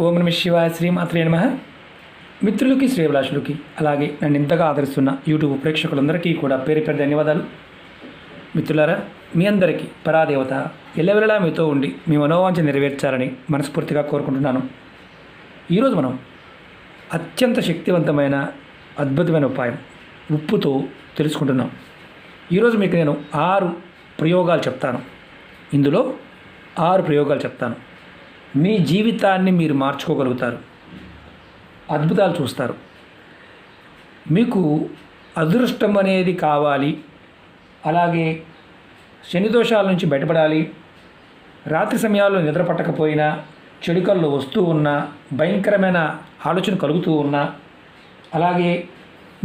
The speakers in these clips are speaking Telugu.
ఓం నమ శివాయ శ్రీమాత్రే నమ. మిత్రులకి శ్రేయభిలాషులకి అలాగే నన్ను ఇంతగా ఆదరిస్తున్న యూట్యూబ్ ప్రేక్షకులందరికీ కూడా పేరు పేరు ధన్యవాదాలు. మిత్రులారా మీ అందరికీ పరాదేవత ఎల్లవెల్లలా మీతో ఉండి మీ మనోవాంఛ నెరవేర్చాలని మనస్ఫూర్తిగా కోరుకుంటున్నాను. ఈరోజు మనం అత్యంత శక్తివంతమైన అద్భుతమైన ఉపాయం ఉప్పుతో తెలుసుకుంటున్నాం. ఈరోజు మీకు నేను ఆరు ప్రయోగాలు చెప్తాను. ఇందులో ఆరు ప్రయోగాలు చెప్తాను. మీ జీవితాన్ని మీరు మార్చుకోగలుగుతారు. అద్భుతాలు చూస్తారు. మీకు అదృష్టం అనేది కావాలి. అలాగే శని దోషాల నుంచి బయటపడాలి. రాత్రి సమయాల్లో నిద్ర పట్టకపోయినా చెడుకల్లో వస్తూ ఉన్నా భయంకరమైన ఆలోచన కలుగుతూ ఉన్నా అలాగే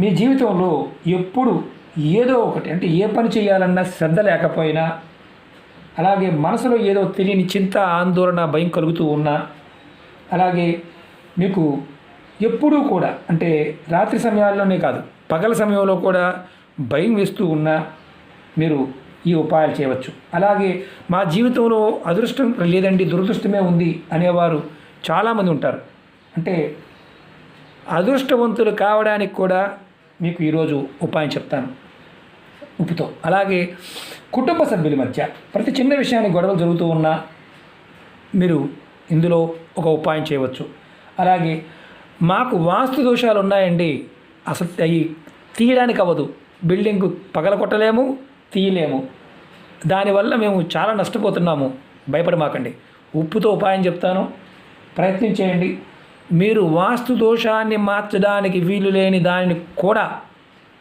మీ జీవితంలో ఎప్పుడు ఏదో ఒకటి అంటే ఏ పని చేయాలన్నా శ్రద్ధ లేకపోయినా అలాగే మనసులో ఏదో తెలియని చింత ఆందోళన భయం కలుగుతూ ఉన్నా అలాగే మీకు ఎప్పుడూ కూడా అంటే రాత్రి సమయాల్లోనే కాదు పగల సమయంలో కూడా భయం వేస్తూ ఉన్నా మీరు ఈ ఉపాయాలు చేయవచ్చు. అలాగే మా జీవితంలో అదృష్టం లేదండి దురదృష్టమే ఉంది అనేవారు చాలామంది ఉంటారు. అంటే అదృష్టవంతులు కావడానికి కూడా మీకు ఈరోజు ఉపాయం చెప్తాను. ఉప్పుతో. అలాగే కుటుంబ సభ్యుల మధ్య ప్రతి చిన్న విషయానికి గొడవలు జరుగుతూ ఉన్నా మీరు ఇందులో ఒక ఉపాయం చేయవచ్చు. అలాగే మాకు వాస్తు దోషాలు ఉన్నాయండి. అసలు అవి తీయడానికి అవ్వదు. బిల్డింగ్ పగల కొట్టలేము తీయలేము. దానివల్ల మేము చాలా నష్టపోతున్నాము. భయపడమాకండి ఉప్పుతో ఉపాయం చెప్తాను. ప్రయత్నం చేయండి. మీరు వాస్తు దోషాన్ని మార్చడానికి వీలు లేని దానిని కూడా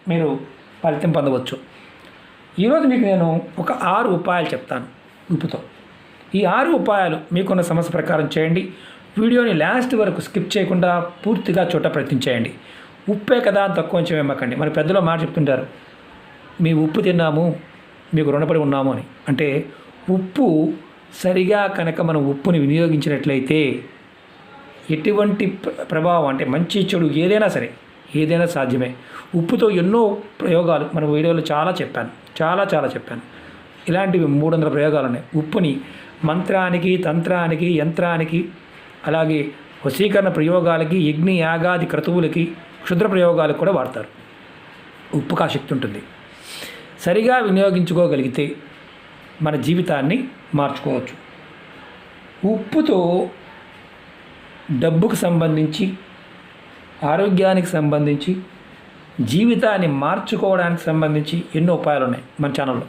మీరు ఫలితం పొందవచ్చు. ఈరోజు మీకు నేను ఒక ఆరు ఉపాయాలు చెప్తాను ఉప్పుతో ఈ ఆరు ఉపాయాలు మీకున్న సమస్య ప్రకారం చేయండి. వీడియోని లాస్ట్ వరకు స్కిప్ చేయకుండా పూర్తిగా చూడ ప్రయత్నం చేయండి. ఉప్పే కదా అని తక్కువ కొంచెం ఎమ్మకండి మన పెద్దలో మాట చెప్తుంటారు మీ ఉప్పు తిన్నాము మీకు రుణపడి ఉన్నాము అని. అంటే ఉప్పు సరిగా కనుక మనం ఉప్పుని వినియోగించినట్లయితే ఎటువంటి ప్ర- ప్రభావం అంటే మంచి చెడు ఏదైనా సరే ఏదైనా సాధ్యమే. ఉప్పుతో ఎన్నో ప్రయోగాలు మన వీడియోలో చాలా చెప్పాను. చాలా చాలా చెప్పాను. ఇలాంటివి మూడు వందల ప్రయోగాలు ఉన్నాయి ఉప్పుని మంత్రానికి తంత్రానికి యంత్రానికి అలాగే వశీకరణ ప్రయోగాలకి యజ్ఞ యాగాది క్రతువులకి క్షుద్ర ప్రయోగాలకు కూడా వాడతారు. ఉప్పుకు కాశక్తి శక్తి ఉంటుంది. సరిగా వినియోగించుకోగలిగితే మన జీవితాన్ని మార్చుకోవచ్చు. ఉప్పుతో డబ్బుకు సంబంధించి ఆరోగ్యానికి సంబంధించి జీవితాన్ని మార్చుకోవడానికి సంబంధించి ఎన్నో ఉపాయాలు ఉన్నాయి మన ఛానల్లో.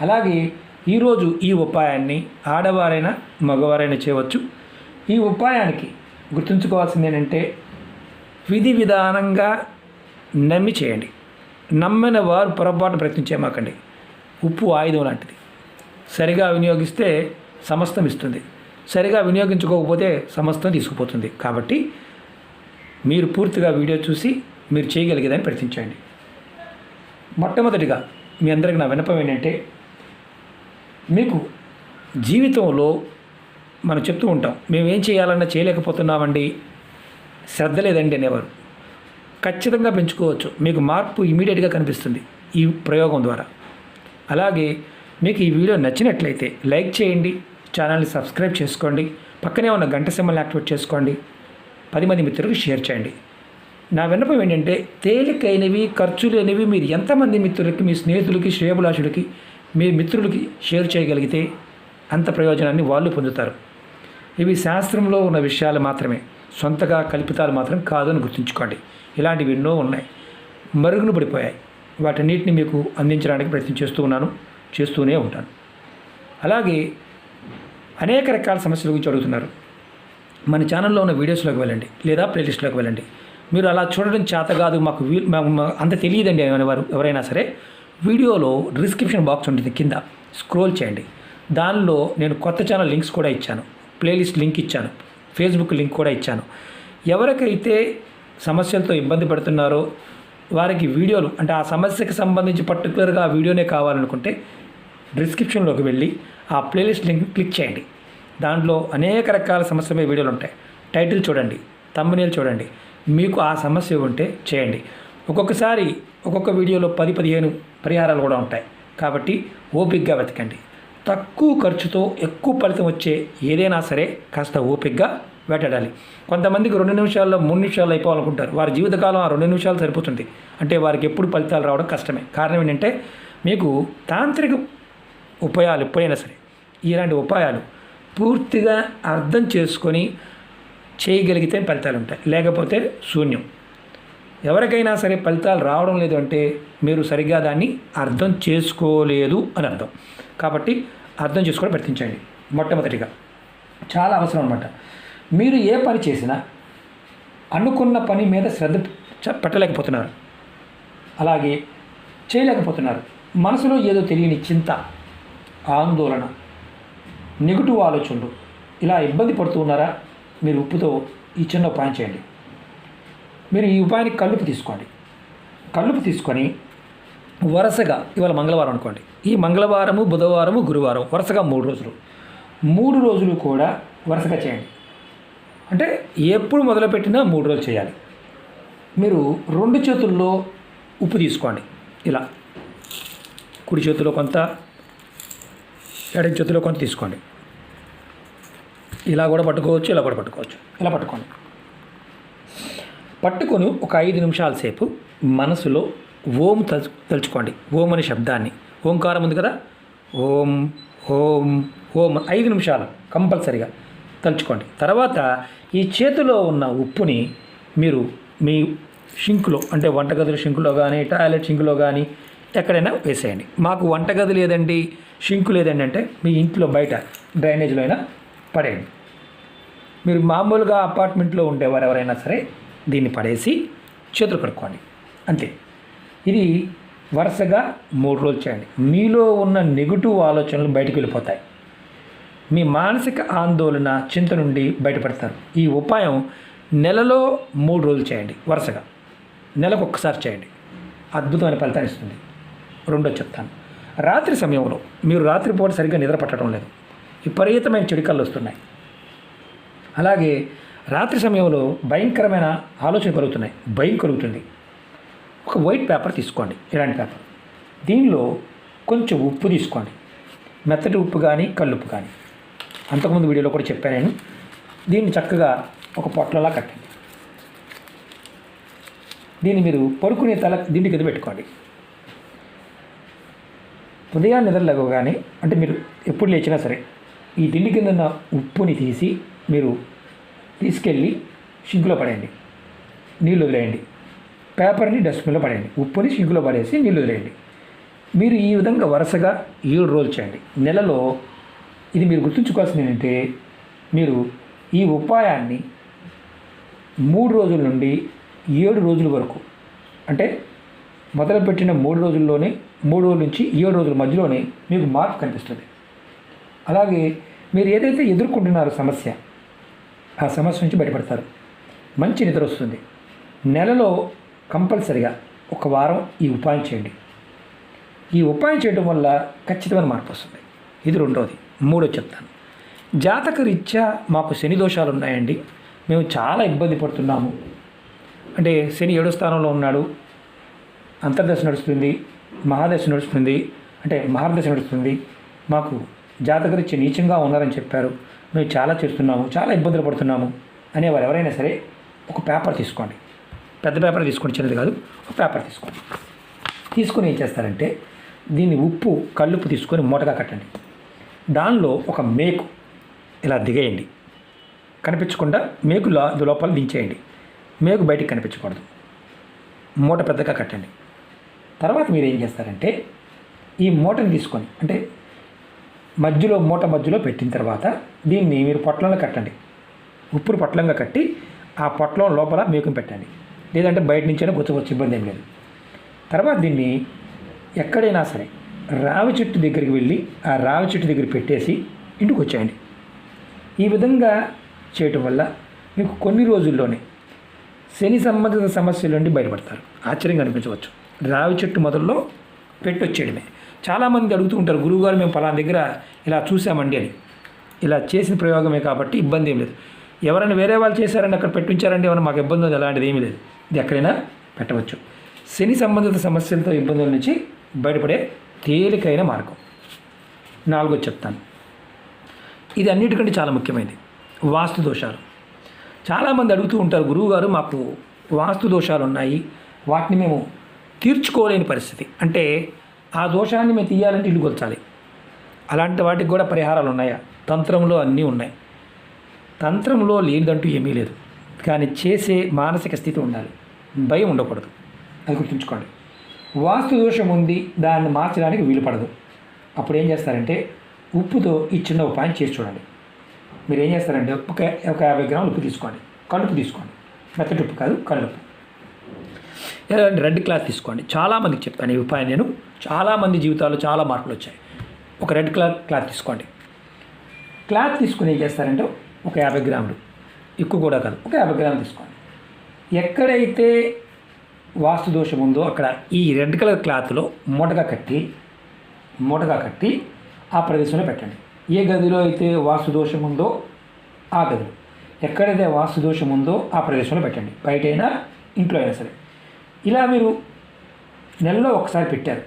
అలాగే ఈరోజు ఈ ఉపాయాన్ని ఆడవారైనా మగవారైనా చేయవచ్చు. ఈ ఉపాయానికి గుర్తుంచుకోవాల్సింది ఏంటంటే విధి విధానంగా నమ్మి చేయండి. నమ్మిన వారు పొరపాటు ప్రయత్నించేమాకండి ఉప్పు ఆయుధం లాంటిది. సరిగా వినియోగిస్తే సమస్తం ఇస్తుంది. సరిగా వినియోగించుకోకపోతే సమస్తం తీసుకుపోతుంది. కాబట్టి మీరు పూర్తిగా వీడియో చూసి మీరు చేయగలిగేదని ప్రయత్నించండి. మొట్టమొదటిగా మీ అందరికి నా వినపం ఏంటంటే మీకు జీవితంలో మనం చెప్తూ ఉంటాం మేము ఏం చేయాలన్నా చేయలేకపోతున్నామండి శ్రద్ధ లేదండి అనేవారు. ఖచ్చితంగా పెంచుకోవచ్చు. మీకు మార్పు ఇమీడియట్గా కనిపిస్తుంది ఈ ప్రయోగం ద్వారా. అలాగే మీకు ఈ వీడియో నచ్చినట్లయితే లైక్ చేయండి ఛానల్ని సబ్స్క్రైబ్ చేసుకోండి పక్కనే ఉన్న గంట సింబల్ని యాక్టివేట్ చేసుకోండి. పది మంది మిత్రులకు షేర్ చేయండి. నా విన్నపం ఏంటంటే తేలికైనవి ఖర్చు లేనివి మీరు ఎంతమంది మిత్రులకి మీ స్నేహితులకి శ్రేయభిలాషులకి మీ మిత్రులకి షేర్ చేయగలిగితే అంత ప్రయోజనాన్ని వాళ్ళు పొందుతారు. ఇవి శాస్త్రంలో ఉన్న విషయాలు మాత్రమే. సొంతగా కల్పితాలు మాత్రం కాదని గుర్తుంచుకోండి. ఇలాంటివి ఎన్నో ఉన్నాయి. మరుగున పడిపోయాయి. వాటన్నిటిని మీకు అందించడానికి ప్రయత్నం చేస్తూ ఉన్నాను చేస్తూనే ఉంటాను. అలాగే అనేక రకాల సమస్యల గురించి అడుగుతున్నారు. మన ఛానల్లో ఉన్న వీడియోస్లోకి వెళ్ళండి లేదా ప్లేలిస్ట్లోకి వెళ్ళండి. మీరు అలా చూడడం చేత కాదు మాకు వీ అంత తెలియదండి అనేవారు ఎవరైనా సరే. వీడియోలో డిస్క్రిప్షన్ బాక్స్ ఉంటుంది కింద. స్క్రోల్ చేయండి. దానిలో నేను కొత్త ఛానల్ లింక్స్ కూడా ఇచ్చాను. ప్లేలిస్ట్ లింక్ ఇచ్చాను. ఫేస్బుక్ లింక్ కూడా ఇచ్చాను. ఎవరికైతే సమస్యలతో ఇబ్బంది పడుతున్నారో వారికి వీడియోలు అంటే ఆ సమస్యకి సంబంధించి పర్టికులర్గా ఆ వీడియోనే కావాలనుకుంటే డిస్క్రిప్షన్లోకి వెళ్ళి ఆ ప్లేలిస్ట్ లింక్ క్లిక్ చేయండి. దాంట్లో అనేక రకాల సమస్య మీద వీడియోలు ఉంటాయి. టైటిల్ చూడండి తమ్మనీలు చూడండి మీకు ఆ సమస్య ఉంటే చేయండి. ఒక్కొక్కసారి ఒక్కొక్క వీడియోలో పది పదిహేను పరిహారాలు కూడా ఉంటాయి. కాబట్టి ఓపిక్గా వెతకండి. తక్కువ ఖర్చుతో ఎక్కువ ఫలితం వచ్చే ఏదైనా సరే కాస్త ఓపిక్గా వేటాడాలి. కొంతమందికి రెండు నిమిషాల్లో మూడు నిమిషాల్లో అయిపోవాలనుకుంటారు. వారి జీవితకాలం ఆ రెండు నిమిషాలు సరిపోతుంది. అంటే వారికి ఎప్పుడు ఫలితాలు రావడం కష్టమే. కారణం ఏంటంటే మీకు తాంత్రిక ఉపాయాలు ఎప్పుడైనా సరే ఇలాంటి ఉపాయాలు పూర్తిగా అర్థం చేసుకొని చేయగలిగితే ఫలితాలు ఉంటాయి. లేకపోతే శూన్యం. ఎవరికైనా సరే ఫలితాలు రావడం లేదు అంటే మీరు సరిగ్గా దాన్ని అర్థం చేసుకోలేదు అని అర్థం. కాబట్టి అర్థం చేసుకోవడం ప్రయత్నించండి. మొట్టమొదటిగా చాలా అవసరం అనమాట మీరు ఏ పని చేసినా అనుకున్న పని మీద శ్రద్ధ చ- పెట్టలేకపోతున్నారు. అలాగే చేయలేకపోతున్నారు. మనసులో ఏదో తెలియని చింత ఆందోళన నెగిటివ్ ఆలోచనలు. ఇలా ఇబ్బంది పడుతూ ఉన్నారా? మీరు ఉప్పుతో ఈ చిన్న ఉపాయం చేయండి. మీరు ఈ ఉపాయానికి కల్లుపు తీసుకోండి. కల్లుపు తీసుకొని వరుసగా ఇవాళ మంగళవారం అనుకోండి. ఈ మంగళవారము బుధవారము గురువారం వరుసగా మూడు రోజులు. మూడు రోజులు కూడా వరుసగా చేయండి. అంటే ఎప్పుడు మొదలుపెట్టినా మూడు రోజులు చేయాలి. మీరు రెండు చేతుల్లో ఉప్పు తీసుకోండి. ఇలా కుడి చేతిలో కొంత ఎడమ చేతిలో కొంత తీసుకోండి. ఇలా కూడా పట్టుకోవచ్చు ఇలా కూడా పట్టుకోవచ్చు. ఇలా పట్టుకోండి. పట్టుకొని ఒక ఐదు నిమిషాల సేపు మనసులో ఓం తలుచు తలుచుకోండి. ఓం అనే శబ్దాన్ని. ఓంకారం ఉంది కదా? ఓం ఓం ఓం ఐదు నిమిషాలు కంపల్సరిగా తలుచుకోండి. తర్వాత ఈ చేతిలో ఉన్న ఉప్పుని మీరు మీ షింకులో అంటే వంటగదుల షింకులో కానీ టాయిలెట్ షింకులో కానీ ఎక్కడైనా వేసేయండి. మాకు వంటగది లేదండి షింకు లేదండి అంటే మీ ఇంట్లో బయట డ్రైనేజ్లో అయినా పడేయండి. మీరు మామూలుగా అపార్ట్మెంట్లో ఉండేవారు ఎవరైనా సరే దీన్ని పడేసి చేతులు కడుక్కోండి. అంతే. ఇది వరుసగా మూడు రోజులు చేయండి. మీలో ఉన్న నెగిటివ్ ఆలోచనలు బయటకు వెళ్ళిపోతాయి. మీ మానసిక ఆందోళన చింత నుండి బయటపడతారు. ఈ ఉపాయం నెలలో మూడు రోజులు చేయండి. వరుసగా. నెలకు ఒక్కసారి చేయండి. అద్భుతమైన ఫలితాన్ని ఇస్తుంది. రెండో చెప్తాను. రాత్రి సమయంలో మీరు రాత్రిపూట సరిగ్గా నిద్ర పట్టడం లేదు. విపరీతమైన చెడికళ్ళు వస్తున్నాయి. అలాగే రాత్రి సమయంలో భయంకరమైన ఆలోచన కలుగుతున్నాయి. భయం కలుగుతుంది. ఒక వైట్ పేపర్ తీసుకోండి. ఇలాంటి పేపర్. దీనిలో కొంచెం ఉప్పు తీసుకోండి. మెత్తటి ఉప్పు కానీ కల్లుప్పు కానీ. అంతకుముందు వీడియోలో కూడా చెప్పాను నేను. దీన్ని చక్కగా ఒక పొట్లలా కట్టండి. దీన్ని మీరు పడుకునే తల దిండి కింద పెట్టుకోండి. ఉదయం నిద్రలేవగానే అంటే మీరు ఎప్పుడు లేచినా సరే ఈ తిండి కింద ఉన్న ఉప్పుని తీసి మీరు తీసుకెళ్ళి షింకులో పడేయండి. నీళ్ళు వదిలేయండి. పేపర్ని డస్ట్బిన్లో పడేయండి. ఉప్పుని షింకులో పడేసి నీళ్ళు వదిలేయండి. మీరు ఈ విధంగా వరుసగా ఏడు రోజులు చేయండి. నెలలో ఇది మీరు గుర్తుంచుకోవాల్సింది ఏంటంటే మీరు ఈ ఉపాయాన్ని మూడు రోజుల నుండి ఏడు రోజుల వరకు అంటే మొదలుపెట్టిన మూడు రోజుల్లోనే మూడు రోజుల నుంచి ఏడు రోజుల మధ్యలోనే మీకు మార్పు కనిపిస్తుంది. అలాగే మీరు ఏదైతే ఎదుర్కొంటున్నారో సమస్య ఆ సమస్య నుంచి బయటపడతారు. మంచి నిద్ర వస్తుంది. నెలలో కంపల్సరిగా ఒక వారం ఈ ఉపాయం చేయండి. ఈ ఉపాయం చేయడం వల్ల ఖచ్చితమైన మార్పు వస్తుంది. ఇది రెండవది మూడో చెప్తాను. జాతక రీత్యా మాకు శని దోషాలు ఉన్నాయండి. మేము చాలా ఇబ్బంది పడుతున్నాము. అంటే శని ఏడో స్థానంలో ఉన్నాడు. అంతర్దశ నడుస్తుంది మహాదశ నడుస్తుంది అంటే మహాదశ నడుస్తుంది. మాకు జాతకరిచ్చి నీచంగా ఉన్నారని చెప్పారు. మేము చాలా చేస్తున్నాము చాలా ఇబ్బందులు పడుతున్నాము అనేవారు ఎవరైనా సరే ఒక పేపర్ తీసుకోండి. పెద్ద పేపర్ తీసుకోండి చిన్నది కాదు ఒక పేపర్ తీసుకోండి. తీసుకొని ఏం చేస్తారంటే దీన్ని ఉప్పు కల్లుప్పు తీసుకొని మూటగా కట్టండి. దానిలో ఒక మేకు ఇలా దిగేయండి. కనిపించకుండా మేకు లో లోపల దించేయండి. మేకు బయటికి కనిపించకూడదు. మూట పెద్దగా కట్టండి. తర్వాత మీరు ఏం చేస్తారంటే ఈ మూటని తీసుకొని అంటే మధ్యలో మూట మధ్యలో పెట్టిన తర్వాత దీన్ని మీరు పొట్లంలో కట్టండి. ఉప్పుడు పొట్లంగా కట్టి ఆ పొట్లం లోపల మేకం పెట్టండి. లేదంటే బయట నుంచైనా గుచ్చవచ్చు ఇబ్బంది ఏం లేదు. తర్వాత దీన్ని ఎక్కడైనా సరే రావి చెట్టు దగ్గరికి వెళ్ళి ఆ రావి చెట్టు దగ్గర పెట్టేసి ఇంటికి వచ్చేయండి. ఈ విధంగా చేయటం వల్ల మీకు కొన్ని రోజుల్లోనే శని సంబంధిత సమస్యల నుండి బయటపడతారు. ఆశ్చర్యంగా అనిపించవచ్చు. రావి చెట్టు మొదల్లో పెట్టొచ్చేయడమే. చాలామంది అడుగుతూ ఉంటారు గురువుగారు మేము పలానా దగ్గర ఇలా చూసామండి అని. ఇలా చేసిన ప్రయోగమే కాబట్టి ఇబ్బంది ఏం లేదు. ఎవరైనా వేరే వాళ్ళు చేశారండి అక్కడ పెట్టించారండి ఏమైనా మాకు ఇబ్బంది ఉంది అలాంటిది ఏమీ లేదు. ఇది ఎక్కడైనా పెట్టవచ్చు. శని సంబంధిత సమస్యలతో ఇబ్బందుల నుంచి బయటపడే తేలికైన మార్గం. నాలుగో చెప్తాను. ఇది అన్నిటికంటే చాలా ముఖ్యమైనది. వాస్తు దోషాలు. చాలామంది అడుగుతూ ఉంటారు గురువుగారు మాకు వాస్తు దోషాలు ఉన్నాయి. వాటిని మేము తీర్చుకోలేని పరిస్థితి. అంటే ఆ దోషాన్ని మేము తీయాలంటే ఇల్లు కొల్చాలి. అలాంటి వాటికి కూడా పరిహారాలు ఉన్నాయా? తంత్రంలో అన్నీ ఉన్నాయి. తంత్రంలో లేనిదంటూ ఏమీ లేదు. కానీ చేసే మానసిక స్థితి ఉండాలి. భయం ఉండకూడదు. అది గుర్తుంచుకోండి. వాస్తు దోషం ఉంది దాన్ని మార్చడానికి వీలు పడదు. అప్పుడు ఏం చేస్తారంటే ఉప్పుతో ఈ చిన్న ఉపాయం చేసి చూడండి. మీరు ఏం చేస్తారంటే ఒక ఒక యాభై గ్రాములు ఉప్పు తీసుకోండి. కలుపు తీసుకోండి. మెత్తటి ఉప్పు కాదు కలుపు లేదంటే రెడ్ క్లాత్ తీసుకోండి. చాలామందికి చెప్పాను ఈ ఉపాయం నేను. చాలామంది జీవితాల్లో చాలా మార్పులు వచ్చాయి. ఒక రెడ్ క్లాత్ క్లాత్ తీసుకోండి. క్లాత్ తీసుకుని ఏం చేస్తారంటే ఒక యాభై గ్రాములు. ఎక్కువ కూడా కాదు ఒక యాభై గ్రాములు తీసుకోండి. ఎక్కడైతే వాస్తు దోషం ఉందో అక్కడ ఈ రెడ్ కలర్ క్లాత్లో మూటగా కట్టి మూటగా కట్టి ఆ ప్రదేశంలో పెట్టండి. ఏ గదిలో అయితే వాస్తు దోషం ఉందో ఆ గదిలో. ఎక్కడైతే వాస్తు దోషం ఉందో ఆ ప్రదేశంలో పెట్టండి. బయటైనా ఇంట్లో అయినా సరే. ఇలా మీరు నెలలో ఒకసారి పెట్టారు.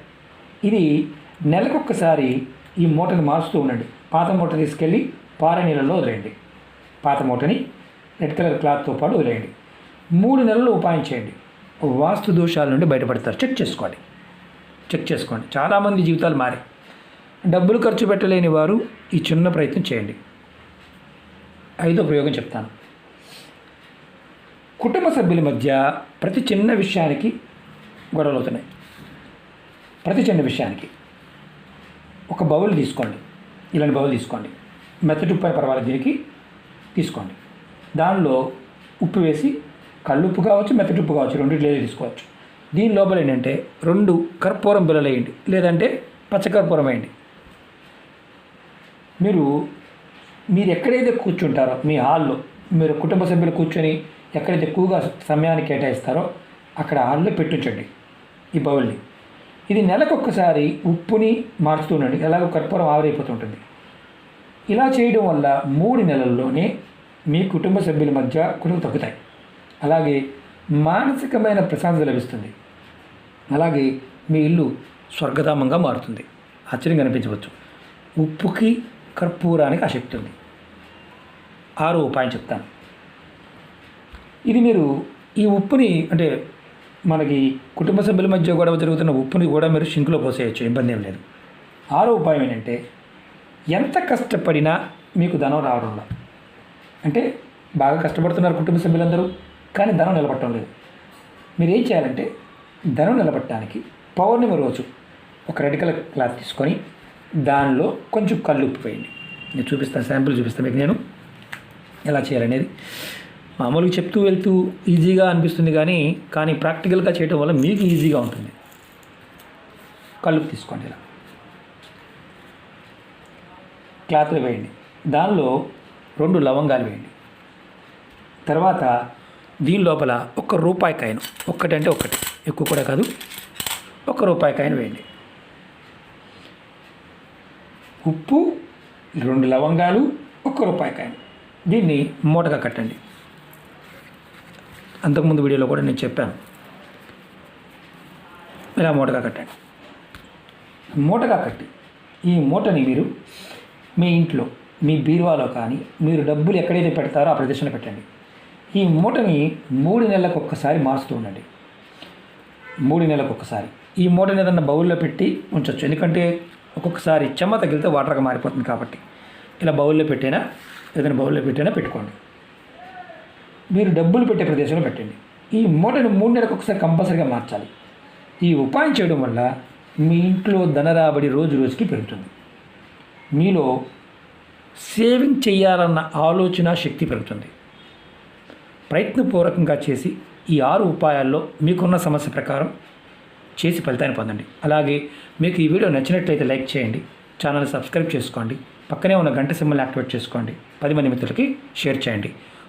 ఇది నెలకొకసారి ఈ మూటని మారుస్తూ ఉండండి. పాత మూట తీసుకెళ్ళి పారే నీళ్ళలో వదిలేయండి. పాత మూటని రెడ్ కలర్ క్లాత్తో పాటు వదిలేయండి. మూడు నెలలు ఉపాయం చేయండి. వాస్తు దోషాల నుండి బయటపడతారు. చెక్ చేసుకోండి. చెక్ చేసుకోండి. చాలామంది జీవితాలు మారాయి. డబ్బులు ఖర్చు పెట్టలేని వారు ఈ చిన్న ప్రయత్నం చేయండి. ఐదో ప్రయోగం చెప్తాను. కుటుంబ సభ్యుల మధ్య ప్రతి చిన్న విషయానికి గొడవలు అవుతున్నాయి ప్రతి చిన్న విషయానికి. ఒక బౌల్ తీసుకోండి. ఇలాంటి బౌల్ తీసుకోండి. మెత్తటి ఉప్పు పర్వాలేదు దీనికి. తీసుకోండి. దానిలో ఉప్పు వేసి కళ్ళుప్పు కావచ్చు మెత్తటి ఉప్పు కావచ్చు రెండు లేదు తీసుకోవచ్చు. దీని లోపల ఏంటంటే రెండు కర్పూరం బిల్లలు వేయండి. లేదంటే పచ్చకర్పూరం వేయండి. మీరు మీరు ఎక్కడైతే కూర్చుంటారో మీ హాల్లో మీరు కుటుంబ సభ్యులు కూర్చొని ఎక్కడైతే ఎక్కువగా సమయాన్ని కేటాయిస్తారో అక్కడ హాల్లో పెట్టించండి ఈ బౌల్ని. ఇది నెలకొకసారి ఉప్పుని మార్చుతూ ఉండండి. ఎలాగో కర్పూరం ఆవిరైపోతుంటుంది. ఇలా చేయడం వల్ల మూడు నెలల్లోనే మీ కుటుంబ సభ్యుల మధ్య కుటుంబం తగ్గుతాయి. అలాగే మానసికమైన ప్రశాంతత లభిస్తుంది. అలాగే మీ ఇల్లు స్వర్గధామంగా మారుతుంది. ఆశ్చర్యంగా అనిపించవచ్చు. ఉప్పుకి కర్పూరానికి ఆ శక్తి ఉంది. ఆరో ఉపాయం చెప్తాను. ఇది మీరు ఈ ఉప్పుని అంటే మనకి కుటుంబ సభ్యుల మధ్య గొడవ జరుగుతున్న ఉప్పుని కూడా మీరు షింకులో పోసేయచ్చు ఇబ్బంది ఏం లేదు. ఆరో ఉపాయం ఏంటంటే ఎంత కష్టపడినా మీకు ధనం రావడం లేదు. అంటే బాగా కష్టపడుతున్నారు కుటుంబ సభ్యులందరూ కానీ ధనం నిలబట్టడం లేదు. మీరు ఏం చేయాలంటే ధనం నిలబట్టడానికి పౌర్ణమి రోజు ఒక రెడ్ కలర్ క్లాత్ తీసుకొని దానిలో కొంచెం కళ్ళు ఉప్పు వేయండి. నేను చూపిస్తాను శాంపుల్ చూపిస్తాను మీకు నేను. ఎలా చేయాలనేది? మామూలుగా చెప్తూ వెళ్తూ ఈజీగా అనిపిస్తుంది కానీ కానీ ప్రాక్టికల్గా చేయడం వల్ల మీకు ఈజీగా ఉంటుంది. కళ్ళు తీసుకోండి ఇలా. క్లాత్లు వేయండి. దానిలో రెండు లవంగాలు వేయండి. తర్వాత దీని లోపల ఒక రూపాయి కాయను ఒక్కటంటే ఒక్కటి. ఎక్కువ కూడా కాదు. ఒక రూపాయి కాయను వేయండి. ఉప్పు రెండు లవంగాలు ఒక్క రూపాయి కాయను. దీన్ని మూటగా కట్టండి. అంతకుముందు వీడియోలో కూడా నేను చెప్పాను. ఇలా మూటగా కట్టండి. మూటగా కట్టి ఈ మూటని మీరు మీ ఇంట్లో మీ బీరువాలో కానీ మీరు డబ్బులు ఎక్కడైతే పెడతారో ఆ ప్రదేశంలో పెట్టండి. ఈ మూటని మూడు నెలలకు ఒక్కసారి మారుస్తూ ఉండండి. మూడు నెలలకు ఒక్కసారి. ఈ మూటని ఏదన్నా బౌల్లో పెట్టి ఉంచవచ్చు ఎందుకంటే ఒక్కొక్కసారి చెమ్మ తగిలితే వాటర్గా మారిపోతుంది కాబట్టి. ఇలా బౌల్లో పెట్టైనా ఏదైనా బౌల్లో పెట్టైనా పెట్టుకోండి. మీరు డబ్బులు పెట్టే ప్రదేశంలో పెట్టండి. ఈ మూటను మూడు నెలలకు ఒకసారి కంపల్సరీగా మార్చాలి. ఈ ఉపాయం చేయడం వల్ల మీ ఇంట్లో ధన రాబడి రోజు రోజుకి పెరుగుతుంది. మీలో సేవింగ్ చేయాలన్న ఆలోచన శక్తి పెరుగుతుంది. ప్రయత్నపూర్వకంగా చేసి ఈ ఆరు ఉపాయాల్లో మీకున్న సమస్య ప్రకారం చేసి ఫలితాన్ని పొందండి. అలాగే మీకు ఈ వీడియో నచ్చినట్లయితే లైక్ చేయండి ఛానల్ సబ్స్క్రైబ్ చేసుకోండి పక్కనే ఉన్న గంట సింబల్ యాక్టివేట్ చేసుకోండి పది మంది మిత్రులకి షేర్ చేయండి.